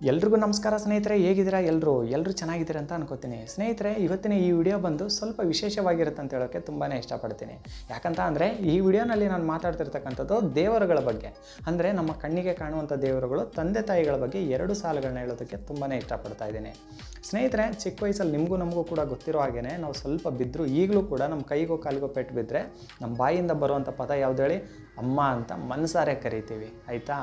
ಎಲ್ರಿಗೂ ನಮಸ್ಕಾರ ಸ್ನೇಹಿತರೆ, ಹೇಗಿದ್ದೀರಾ? ಎಲ್ಲರೂ ಎಲ್ಲರೂ ಚೆನ್ನಾಗಿದ್ದೀರಾ ಅಂತ ಅನ್ಕೋತೀನಿ. ಸ್ನೇಹಿತರೆ, ಇವತ್ತಿನ ಈ ವಿಡಿಯೋ ಬಂದು ಸ್ವಲ್ಪ ವಿಶೇಷವಾಗಿರುತ್ತೆ ಅಂತ ಹೇಳೋಕ್ಕೆ ತುಂಬಾ ಇಷ್ಟಪಡ್ತೀನಿ. ಯಾಕಂತ ಅಂದರೆ, ಈ ವಿಡಿಯೋನಲ್ಲಿ ನಾನು ಮಾತಾಡ್ತಿರ್ತಕ್ಕಂಥದ್ದು ದೇವರುಗಳ ಬಗ್ಗೆ. ಅಂದರೆ, ನಮ್ಮ ಕಣ್ಣಿಗೆ ಕಾಣುವಂಥ ದೇವರುಗಳು, ತಂದೆ ತಾಯಿಗಳ ಬಗ್ಗೆ ಎರಡು ಸಾಲುಗಳನ್ನ ಹೇಳೋದಕ್ಕೆ ತುಂಬಾ ಇಷ್ಟಪಡ್ತಾ ಇದ್ದೀನಿ. ಸ್ನೇಹಿತರೆ, ಚಿಕ್ಕ ವಯಸ್ಸಲ್ಲಿ ನಿಮಗೂ ನಮಗೂ ಕೂಡ ಗೊತ್ತಿರೋ ಹಾಗೇ ನಾವು ಸ್ವಲ್ಪ ಬಿದ್ದರೂ ಈಗಲೂ ಕೂಡ ನಮ್ಮ ಕೈಗೋ ಕಾಲಿಗೋ ಪೆಟ್ಟು ಬಿದ್ದರೆ ನಮ್ಮ ಬಾಯಿಂದ ಬರುವಂಥ ಪದ ಯಾವ್ದು ಹೇಳಿ? ಅಮ್ಮ ಅಂತ ಮನಸಾರೆ ಕರಿತೀವಿ, ಆಯಿತಾ?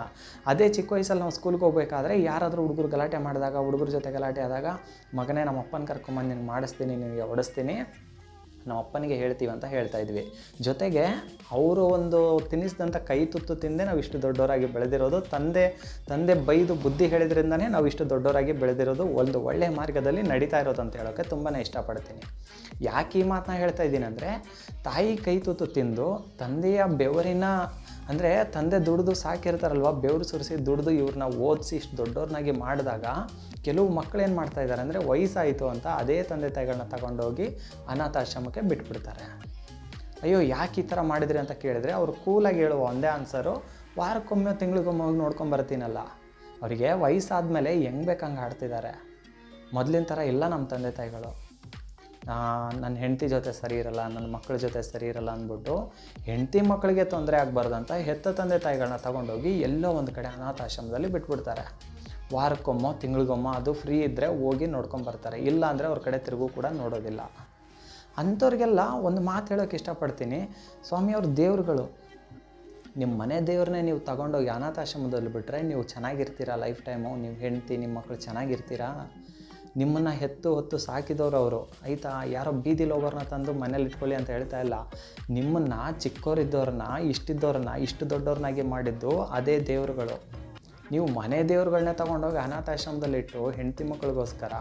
ಅದೇ ಚಿಕ್ಕ ವಯಸ್ಸಲ್ಲಿ ನಾವು ಸ್ಕೂಲ್ಗೆ ಹೋಗ್ಬೇಕಾದ್ರೆ ಯಾರಾದರೂ ಹುಡುಗರು ಗಲಾಟೆ ಮಾಡಿದಾಗ, ಹುಡುಗರ ಜೊತೆ ಗಲಾಟೆ ಆದಾಗ, ಮಗನೇ ನಮ್ಮ ಅಪ್ಪನ ಕರ್ಕೊಂಬಂದು ನಿನಗೆ ಮಾಡಿಸ್ತೀನಿ, ನಿನಗೆ ಹೊಡಿಸ್ತೀನಿ ನಮ್ಮ ಅಪ್ಪನಿಗೆ ಹೇಳ್ತೀವಿ ಅಂತ ಹೇಳ್ತಾ ಇದ್ವಿ. ಜೊತೆಗೆ ಅವರು ಒಂದು ತಿನ್ನಿಸಿದಂಥ ಕೈ ತುತ್ತು ತಿಂದೇ ನಾವು ಇಷ್ಟು ದೊಡ್ಡವರಾಗಿ ಬೆಳೆದಿರೋದು. ತಂದೆ ತಂದೆ ಬೈದು ಬುದ್ಧಿ ಹೇಳಿದ್ರಿಂದನೇ ನಾವು ಇಷ್ಟು ದೊಡ್ಡವರಾಗಿ ಬೆಳೆದಿರೋದು. ಒಂದು ಒಳ್ಳೆಯ ಮಾರ್ಗದಲ್ಲಿ ನಡೀತಾ ಇರೋದು ಅಂತ ಹೇಳೋಕ್ಕೆ ತುಂಬಾ ಇಷ್ಟಪಡ್ತೀನಿ. ಯಾಕೆ ಈ ಮಾತನ್ನ ಹೇಳ್ತಾ ಇದ್ದೀನಿ ಅಂದರೆ, ತಾಯಿ ಕೈ ತುತ್ತು ತಿಂದು ತಂದೆಯ ಬೆವರಿನ ಅಂದರೆ ತಂದೆ ದುಡಿದು ಸಾಕಿರ್ತಾರಲ್ವ, ಬೆವರು ಸುರಿಸಿ ದುಡಿದು ಇವ್ರನ್ನ ಓದಿಸಿ ಇಷ್ಟು ದೊಡ್ಡವ್ರನ್ನಾಗಿ ಮಾಡಿದಾಗ ಕೆಲವು ಮಕ್ಕಳು ಏನು ಮಾಡ್ತಾ ಇದ್ದಾರೆ ಅಂದರೆ ವಯಸ್ಸಾಯಿತು ಅಂತ ಅದೇ ತಂದೆ ತಾಯಿಗಳನ್ನ ತಗೊಂಡೋಗಿ ಅನಾಥಾಶ್ರಮಕ್ಕೆ ಬಿಟ್ಬಿಡ್ತಾರೆ. ಅಯ್ಯೋ, ಯಾಕೆ ಈ ಥರ ಮಾಡಿದ್ರಿ ಅಂತ ಕೇಳಿದ್ರೆ ಅವರು ಕೂಲಾಗಿ ಹೇಳುವ ಒಂದೇ ಆನ್ಸರು ವಾರಕ್ಕೊಮ್ಮೆ ತಿಂಗಳಿಗೊಮ್ಮೆ ಹೋಗಿ ನೋಡ್ಕೊಂಬರ್ತೀನಲ್ಲ ಅವರಿಗೆ ವಯಸ್ಸಾದಮೇಲೆ ಹೆಂಗೆ ಬೇಕಂಗೆ ಆಡ್ತಿದ್ದಾರೆ ಮೊದಲಿನ ಥರ ಇಲ್ಲ ನಮ್ಮ ತಂದೆ ತಾಯಿಗಳು. ನನ್ನ ಹೆಂಡತಿ ಜೊತೆ ಸರಿ ಇರಲ್ಲ ನನ್ನ ಮಕ್ಕಳ ಜೊತೆ ಸರಿ ಇರಲ್ಲ ಅಂದ್ಬಿಟ್ಟು ಹೆಂಡತಿ ಮಕ್ಕಳಿಗೆ ತೊಂದರೆ ಆಗಬಾರ್ದು ಅಂತ ಹೆತ್ತ ತಂದೆ ತಾಯಿಗಳನ್ನ ತಗೊಂಡೋಗಿ ಎಲ್ಲೋ ಒಂದು ಕಡೆ ಅನಾಥಾಶ್ರಮದಲ್ಲಿ ಬಿಟ್ಬಿಡ್ತಾರೆ. ವಾರಕ್ಕೊಮ್ಮೋ, ತಿಂಗಳಿಗೊಮ್ಮೋ ಅದು ಫ್ರೀ ಇದ್ದರೆ ಹೋಗಿ ನೋಡ್ಕೊಂಬರ್ತಾರೆ ಇಲ್ಲ ಅಂದರೆ ಅವ್ರ ಕಡೆ ತಿರುಗು ಕೂಡ ನೋಡೋದಿಲ್ಲ. ಅಂಥವ್ರಿಗೆಲ್ಲ ಒಂದು ಮಾತು ಹೇಳೋಕ್ಕೆ ಇಷ್ಟಪಡ್ತೀನಿ. ಸ್ವಾಮಿ ಅವ್ರ ದೇವ್ರುಗಳು. ನಿಮ್ಮ ಮನೆ ದೇವ್ರನ್ನೇ ನೀವು ತಗೊಂಡೋಗಿ ಅನಾಥಾಶ್ರಮದಲ್ಲಿ ಬಿಟ್ಟರೆ ನೀವು ಚೆನ್ನಾಗಿರ್ತೀರಾ ಲೈಫ್ ಟೈಮು? ನೀವು ಹೆಂಡ್ತಿ ನಿಮ್ಮ ಮಕ್ಕಳು ಚೆನ್ನಾಗಿರ್ತೀರಾ? ನಿಮ್ಮನ್ನು ಹೆತ್ತು ಹೊತ್ತು ಸಾಕಿದವರು ಅವರು. ಆಯಿತಾ? ಯಾರೋ ಬೀದಿಲಿ ಹೋಗೋರನ್ನ ತಂದು ಮನೇಲಿ ಇಟ್ಕೊಳ್ಳಿ ಅಂತ ಹೇಳ್ತಾ ಇಲ್ಲ. ನಿಮ್ಮನ್ನು ಚಿಕ್ಕವರಿದ್ದವ್ರನ್ನ ಇಷ್ಟಿದ್ದವ್ರನ್ನ ಇಷ್ಟು ದೊಡ್ಡವ್ರನ್ನಾಗಿ ಮಾಡಿದ್ದು ಅದೇ ದೇವರುಗಳು. ನೀವು ಮನೆ ದೇವ್ರುಗಳನ್ನ ತೊಗೊಂಡೋಗಿ ಅನಾಥಾಶ್ರಮದಲ್ಲಿಟ್ಟು ಹೆಂಡತಿ ಮಕ್ಕಳಿಗೋಸ್ಕರ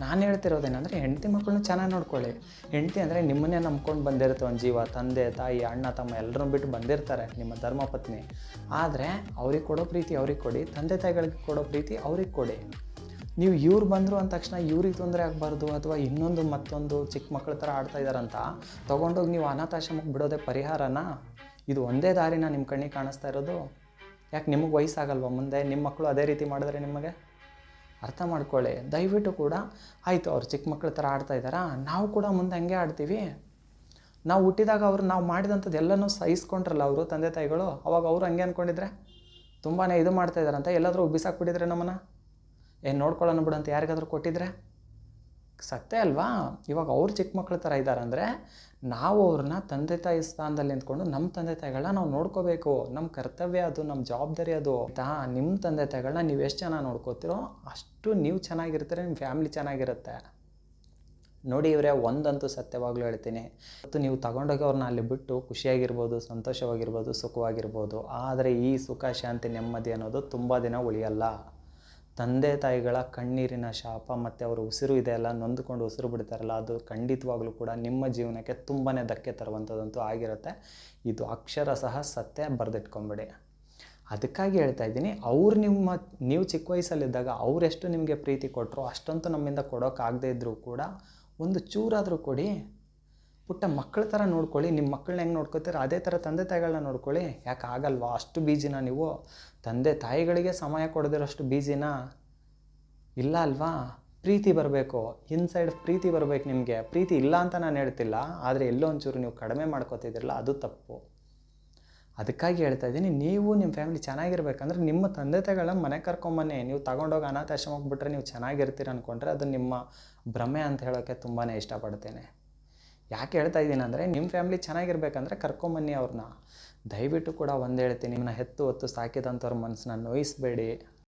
ನಾನು ಹೇಳ್ತಿರೋದೇನೆಂದರೆ ಹೆಂಡತಿ ಮಕ್ಕಳನ್ನ ಚೆನ್ನಾಗಿ ನೋಡ್ಕೊಳ್ಳಿ. ಹೆಂಡತಿ ಅಂದರೆ ನಿಮ್ಮನ್ನೇ ನಂಬ್ಕೊಂಡು ಬಂದಿರುತ್ತೆ ಒಂದು ಜೀವ. ತಂದೆ, ತಾಯಿ, ಅಣ್ಣ, ತಮ್ಮ ಎಲ್ಲರನ್ನೂ ಬಿಟ್ಟು ಬಂದಿರ್ತಾರೆ ನಿಮ್ಮ ಧರ್ಮಪತ್ನಿ. ಆದರೆ ಅವ್ರಿಗೆ ಕೊಡೋ ಪ್ರೀತಿ ಅವ್ರಿಗೆ ಕೊಡಿ, ತಂದೆ ತಾಯಿಗಳಿಗೆ ಕೊಡೋ ಪ್ರೀತಿ ಅವ್ರಿಗೆ ಕೊಡಿ. ನೀವು ಇವ್ರು ಬಂದರು ಅಂದ ತಕ್ಷಣ ಇವ್ರಿಗೆ ತೊಂದರೆ ಆಗಬಾರ್ದು ಅಥವಾ ಇನ್ನೊಂದು ಮತ್ತೊಂದು ಚಿಕ್ಕ ಮಕ್ಕಳ ಥರ ಆಡ್ತಾ ಇದ್ದಾರಂತ ತೊಗೊಂಡೋಗಿ ನೀವು ಅನಾಥಾಶ್ರಮಕ್ಕೆ ಬಿಡೋದೇ ಪರಿಹಾರನಾ? ಇದು ಒಂದೇ ದಾರಿನ ನಿಮ್ಮ ಕಣ್ಣಿಗೆ ಕಾಣಿಸ್ತಾ ಇರೋದು? ಯಾಕೆ ನಿಮಗೆ ವಯಸ್ಸಾಗಲ್ವ ಮುಂದೆ? ನಿಮ್ಮ ಮಕ್ಕಳು ಅದೇ ರೀತಿ ಮಾಡಿದ್ರೆ ನಿಮಗೆ? ಅರ್ಥ ಮಾಡ್ಕೊಳ್ಳಿ ದಯವಿಟ್ಟು ಕೂಡ, ಆಯಿತು, ಅವ್ರು ಚಿಕ್ಕ ಮಕ್ಕಳ ಥರ ಆಡ್ತಾ ಇದ್ದಾರಾ ನಾವು ಕೂಡ ಮುಂದೆ ಹಂಗೆ ಆಡ್ತೀವಿ? ನಾವು ಹುಟ್ಟಿದಾಗ ಅವರು, ನಾವು ಮಾಡಿದಂಥದ್ದು ಎಲ್ಲನೂ ಸಹಿಸ್ಕೊಂಡ್ರಲ್ಲ ಅವರು, ತಂದೆ ತಾಯಿಗಳು? ಅವಾಗ ಅವರು ಹಂಗೆ ಅಂದ್ಕೊಂಡಿದ್ರೆ ತುಂಬಾ ಇದು ಮಾಡ್ತಾ ಇದ್ದಾರಂತ ಎಲ್ಲಾದರೂ ಬಿಸಾಕ್ಬಿಟ್ಟಿದ್ರೆ ನಮ್ಮನ್ನು ಏನು ನೋಡ್ಕೊಳ್ಳೋಣ ಬಿಡು ಅಂತ ಯಾರಿಗಾದರೂ ಕೊಟ್ಟಿದ್ರೆ? ಸತ್ಯ ಅಲ್ವಾ? ಇವಾಗ ಅವ್ರು ಚಿಕ್ಕ ಮಕ್ಕಳ ಥರ ಇದ್ದಾರೆ ಅಂದರೆ ನಾವು ಅವ್ರನ್ನ ತಂದೆ ತಾಯಿ ಸ್ಥಾನದಲ್ಲಿ ನಿಂತ್ಕೊಂಡು ನಮ್ಮ ತಂದೆ ತಾಯಿಗಳನ್ನ ನಾವು ನೋಡ್ಕೋಬೇಕು. ನಮ್ಮ ಕರ್ತವ್ಯ ಅದು ನಮ್ಮ ಜವಾಬ್ದಾರಿ ಅದು. ತಾ ನಿಮ್ಮ ತಂದೆ ತಾಯಿಗಳನ್ನ ನೀವು ಎಷ್ಟು ಚೆನ್ನಾಗಿ ನೋಡ್ಕೋತೀರೋ ಅಷ್ಟು ನೀವು ಚೆನ್ನಾಗಿರ್ತೀರ ನಿಮ್ಮ ಫ್ಯಾಮಿಲಿ ಚೆನ್ನಾಗಿರುತ್ತೆ. ನೋಡಿ ಇವರೇ, ಒಂದಂತೂ ಸತ್ಯವಾಗಲೂ ಹೇಳ್ತೀನಿ. ಮತ್ತು ನೀವು ತಗೊಂಡೋಗಿ ಅವ್ರನ್ನ ಅಲ್ಲಿ ಬಿಟ್ಟು ಖುಷಿಯಾಗಿರ್ಬೋದು, ಸಂತೋಷವಾಗಿರ್ಬೋದು, ಸುಖವಾಗಿರ್ಬೋದು, ಆದರೆ ಈ ಸುಖ, ಶಾಂತಿ, ನೆಮ್ಮದಿ ಅನ್ನೋದು ತುಂಬ ದಿನ ಉಳಿಯಲ್ಲ. ತಂದೆ ತಾಯಿಗಳ ಕಣ್ಣೀರಿನ ಶಾಪ ಮತ್ತು ಅವರ ಉಸಿರು ಇದೆಯಲ್ಲ ನೊಂದುಕೊಂಡು ಉಸಿರು ಬಿಡ್ತಾರಲ್ಲ, ಅದು ಖಂಡಿತವಾಗ್ಲೂ ಕೂಡ ನಿಮ್ಮ ಜೀವನಕ್ಕೆ ತುಂಬಾ ಧಕ್ಕೆ ತರುವಂಥದ್ದಂತೂ ಆಗಿರುತ್ತೆ. ಇದು ಅಕ್ಷರ ಸಹ ಸತ್ಯ ಬರೆದಿಟ್ಕೊಂಬಿಡಿ. ಅದಕ್ಕಾಗಿ ಹೇಳ್ತಾ ಇದ್ದೀನಿ, ಅವ್ರು ನಿಮ್ಮ, ನೀವು ಚಿಕ್ಕ ವಯಸ್ಸಲ್ಲಿದ್ದಾಗ ಅವರೆಷ್ಟು ನಿಮಗೆ ಪ್ರೀತಿ ಕೊಟ್ಟರು ಅಷ್ಟಂತೂ ನಮ್ಮಿಂದ ಕೊಡೋಕ್ಕಾಗದೇ ಇದ್ದರೂ ಕೂಡ ಒಂದು ಚೂರಾದರೂ ಕೊಡಿ ಪುಟ್ಟ ಮಕ್ಕಳ ಥರ ನೋಡ್ಕೊಳ್ಳಿ ನಿಮ್ಮ ಮಕ್ಕಳನ್ನ ಹೆಂಗೆ ನೋಡ್ಕೋತೀರ, ಅದೇ ಥರ ತಂದೆ ತಾಯಿಗಳನ್ನ ನೋಡ್ಕೊಳ್ಳಿ. ಯಾಕೆ ಆಗಲ್ವಾ? ಅಷ್ಟು ಬೀಜಿನ ನೀವು. ತಂದೆ ತಾಯಿಗಳಿಗೆ ಸಮಯ ಕೊಡದಿರೋಷ್ಟು ಬೀಜಿನ ಇಲ್ಲ ಅಲ್ವಾ? ಪ್ರೀತಿ ಬರಬೇಕು. ಇನ್ಸೈಡ್ ಪ್ರೀತಿ ಬರಬೇಕು ನಿಮಗೆ. ಪ್ರೀತಿ ಇಲ್ಲ ಅಂತ ನಾನು ಹೇಳ್ತಿಲ್ಲ. ಆದರೆ ಎಲ್ಲೋ ಒಂಚೂರು ನೀವು ಕಡಿಮೆ ಮಾಡ್ಕೋತಿದ್ದೀರಲ್ಲ, ಅದು ತಪ್ಪು. ಅದಕ್ಕಾಗಿ ಹೇಳ್ತಾ ಇದ್ದೀನಿ, ನೀವು ನಿಮ್ಮ ಫ್ಯಾಮಿಲಿ ಚೆನ್ನಾಗಿರ್ಬೇಕಂದ್ರೆ ನಿಮ್ಮ ತಂದೆ ತಾಯಿಗಳನ್ನ ಮನೆ ಕರ್ಕೊಂಬನ್ನಿ. ನೀವು ತಗೊಂಡೋಗಿ ಅನಾಥಾಶ್ರಮಕ್ಕೆ ಬಿಟ್ಟರೆ ನೀವು ಚೆನ್ನಾಗಿರ್ತೀರ ಅಂದ್ಕೊಂಡ್ರೆ ಅದು ನಿಮ್ಮ ಭ್ರಮೆ ಅಂತ ಹೇಳೋಕ್ಕೆ ತುಂಬಾ ಇಷ್ಟಪಡ್ತೇನೆ. ಯಾಕೆ ಹೇಳ್ತಾ ಇದ್ದೀನಿ ಅಂದರೆ ನಿಮ್ಮ ಫ್ಯಾಮಿಲಿ ಚೆನ್ನಾಗಿರ್ಬೇಕಂದ್ರೆ ಕರ್ಕೊಂಬನ್ನಿ ಅವ್ರನ್ನ ದಯವಿಟ್ಟು ಕೂಡ ಒಂದು ಹೇಳ್ತೀನಿ ನಿಮ್ಮನ್ನ ಹೆತ್ತು ಹೊತ್ತು ಸಾಕಿದಂಥವ್ರ ಮನಸ್ಸನ್ನ ನೋಯಿಸಬೇಡಿ.